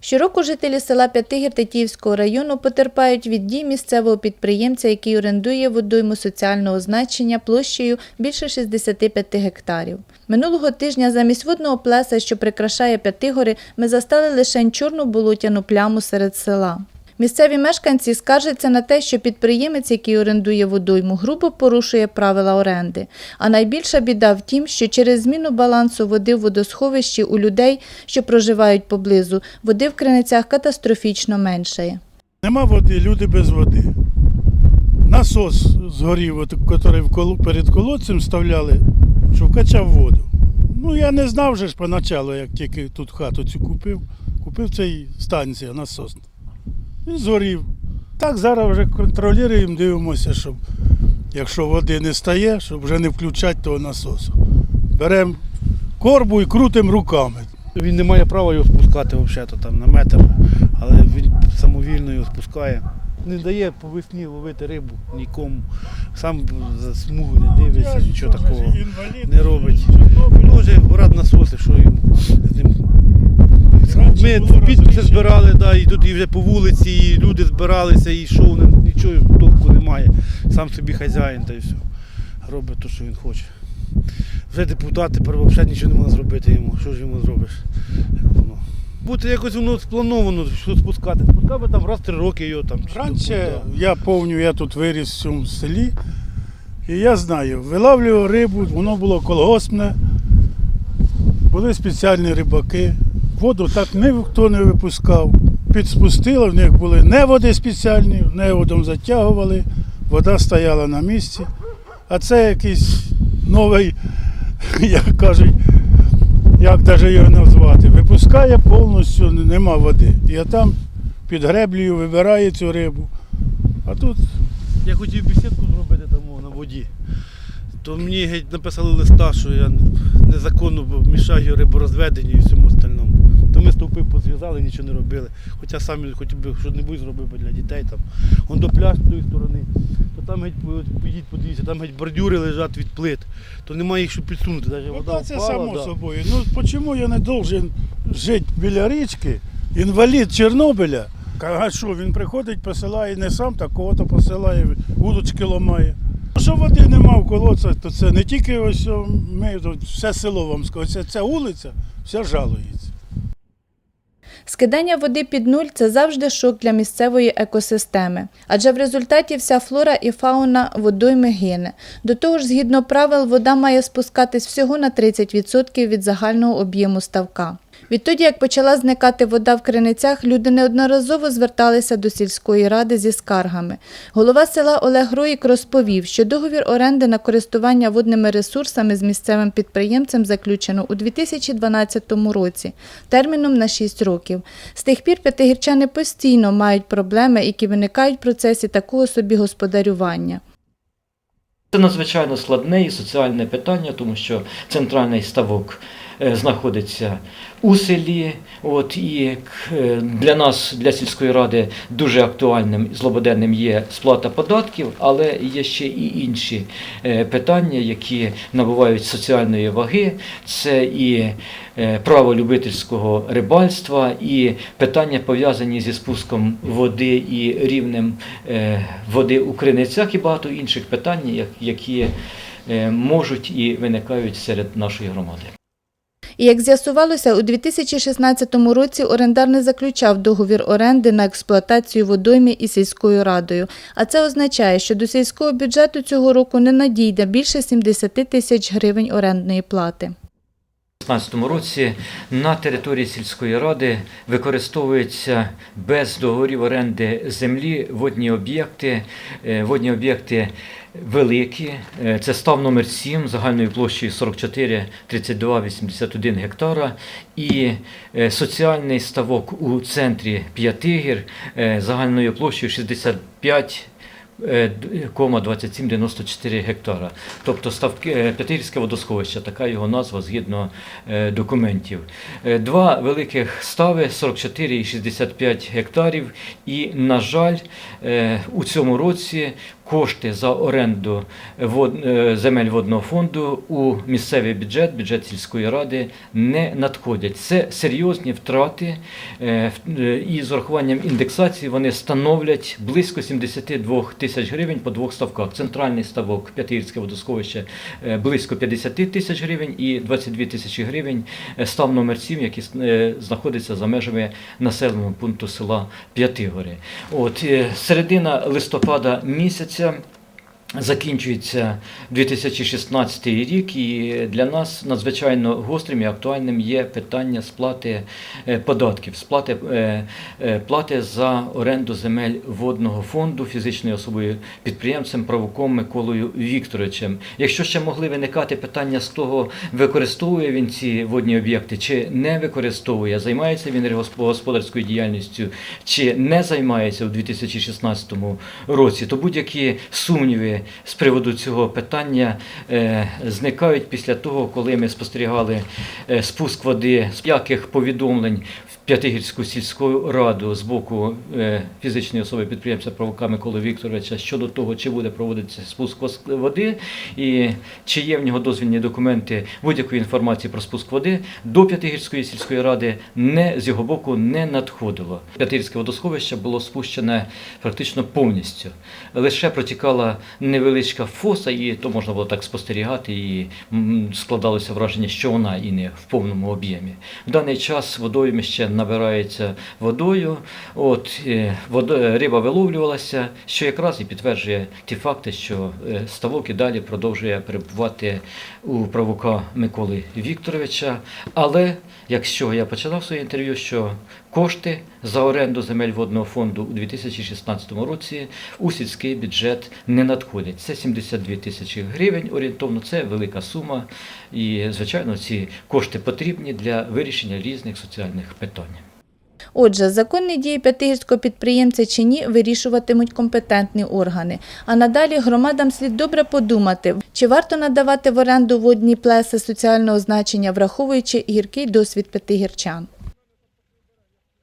Щороку жителі села П'ятигір Тетіївського району потерпають від дій місцевого підприємця, який орендує водойму соціального значення площею більше 65 гектарів. Минулого тижня замість водного плеса, що прикрашає П'ятигори, ми застали лише чорну болотяну пляму серед села. Місцеві мешканці скаржаться на те, що підприємець, який орендує водойму, грубо порушує правила оренди. А найбільша біда в тім, що через зміну балансу води в водосховищі у людей, що проживають поблизу, води в криницях катастрофічно меншає. Нема води, люди без води. Насос згорів, який перед колодцем вставляли, що вкачав воду. Ну, я не знав вже ж поначалу, як тільки тут хату цю купив. Купив цей станція насосна. І згорів. Так зараз вже контролюємо, дивимося, щоб якщо води не стає, щоб вже не включати того насосу. Беремо корбу і крутимо руками. Він не має права його спускати взагалі там на метр, але він самовільно його спускає. Не дає по весні ловити рибу нікому. Сам за смугу не дивиться, нічого такого не робить. Дуже рад насоси, що йому з ним. Ми підписи збирали, да, і тут і вже по вулиці, і люди збиралися, і йшов, нічого толку немає. Сам собі хазяїн та й все. Робить те, що він хоче. Вже депутат тепер взагалі нічого не можна зробити йому. Що ж йому зробиш? Як воно? Бути якось воно сплановано, що спускати. Спускав би там раз три роки його там. Раніше я пам'ятаю, я тут виріс в цьому селі, і я знаю, вилавлював рибу, воно було колгоспне, були спеціальні рибаки, воду так ніхто не випускав. Підспустило, в них були неводи спеціальні, неводом затягували, вода стояла на місці. А це якийсь новий, як кажуть, як навіть його назвати, випускає повністю, нема води. І там під греблею вибирає цю рибу. А тут Я хотів бесідку зробити там на воді. То мені геть написали листа, що я незаконно мішаю риборозведенню і всьому остальному. То стовпи позв'язали, нічого не робили. Хоча самі хотів би щось зробив би для дітей там. Он до пляж з тої сторони. То там геть підіть, подивіться, там геть бордюри лежать від плит. То немає їх що підсунути. Навіть вода вода це впала, само да. собою. Ну чому я не должен жити біля річки, інвалід Чорнобиля? А що, він приходить, посилає не сам, так кого-то посилає, вудочки ламає. Що води нема в колодцях, то це не тільки ось ми, все село вам скажу, це, ця вулиця, вся жалується. Скидання води під нуль це завжди шок для місцевої екосистеми, адже в результаті вся флора і фауна водойми гине. До того ж, згідно правил, вода має спускатись всього на 30% від загального об'єму ставка. Відтоді, як почала зникати вода в криницях, люди неодноразово зверталися до сільської ради зі скаргами. Голова села Олег Роїк розповів, що договір оренди на користування водними ресурсами з місцевим підприємцем заключено у 2012 році, терміном на 6 років. З тих пір п'ятигірчани постійно мають проблеми, які виникають в процесі такого собі господарювання. Це надзвичайно складне і соціальне питання, тому що центральний ставок знаходиться у селі. От, і е, для нас, для сільської ради, дуже актуальним злободенним є сплата податків, але є ще і інші е, питання, які набувають соціальної ваги. Це і е, право любительського рибальства, і питання пов'язані зі спуском води і рівнем е, води у криницях, і багато інших питань, які е, можуть і виникають серед нашої громади. І як з'ясувалося, у 2016 році орендар не заключав договір оренди на експлуатацію водоймі із сільською радою. А це означає, що до сільського бюджету цього року не надійде більше 70 тисяч гривень орендної плати. У 2015 році на території сільської ради використовуються без договорів оренди землі водні об'єкти. Е, Водні об'єкти великі. Е, Це став номер 7 загальною площею 44 32 81 гектара. І е, соціальний ставок у центрі П'ятигір загальною площею 65 е, д- кома 2794 гектара. Тобто ставки П'ятирське водосховище, така його назва згідно е, документів. Е, Два великих стави 44 і 65 гектарів. І, на жаль, е, у цьому році кошти за оренду вод- е, земель водного фонду у місцевий бюджет, бюджет сільської ради не надходять. Це серйозні втрати, е, е, і з урахуванням індексації вони становлять близько 72 тисяч гривень по двох ставках. Центральний ставок П'ятигірське водосховище е, близько 50 тисяч гривень і 22 тисячі гривень е, став номер 7, який е, знаходиться за межами населеного пункту села П'ятигори. От е, середина листопада місяця стосується Закінчується 2016 рік, і для нас надзвичайно гострим і актуальним є питання сплати е, податків, сплати е, е, плати за оренду земель водного фонду фізичною особою підприємцем правуком Миколою Вікторовичем. Якщо ще могли виникати питання з того, використовує він ці водні об'єкти чи не використовує, займається він господарською діяльністю чи не займається у 2016 році, то будь-які сумніви з приводу цього питання е, зникають після того, коли ми спостерігали е, спуск води з яких повідомлень П'ятигірську сільську раду з боку е, фізичної особи підприємця Правока Миколи Вікторовича щодо того, чи буде проводитися спуск води і чи є в нього дозвільні документи будь-якої інформації про спуск води до П'ятигірської сільської ради не з його боку не надходило. П'ятигірське водосховище було спущене практично повністю. Лише протікала невеличка фоса, і то можна було так спостерігати, і складалося враження, що вона і не в повному об'ємі. В даний час водоймище набирається водою, от, вода, е, риба виловлювалася, що якраз і підтверджує ті факти, що е, ставок і далі продовжує перебувати у правука Миколи Вікторовича. Але якщо я починав своє інтерв'ю, що кошти за оренду земель водного фонду у 2016 році у сільський бюджет не надходять. Це 72 тисячі гривень орієнтовно, це велика сума. І, звичайно, ці кошти потрібні для вирішення різних соціальних питань. Отже, законні дії п'ятигірського підприємця чи ні вирішуватимуть компетентні органи. А надалі громадам слід добре подумати, чи варто надавати в оренду водні плеси соціального значення, враховуючи гіркий досвід п'ятигірчан.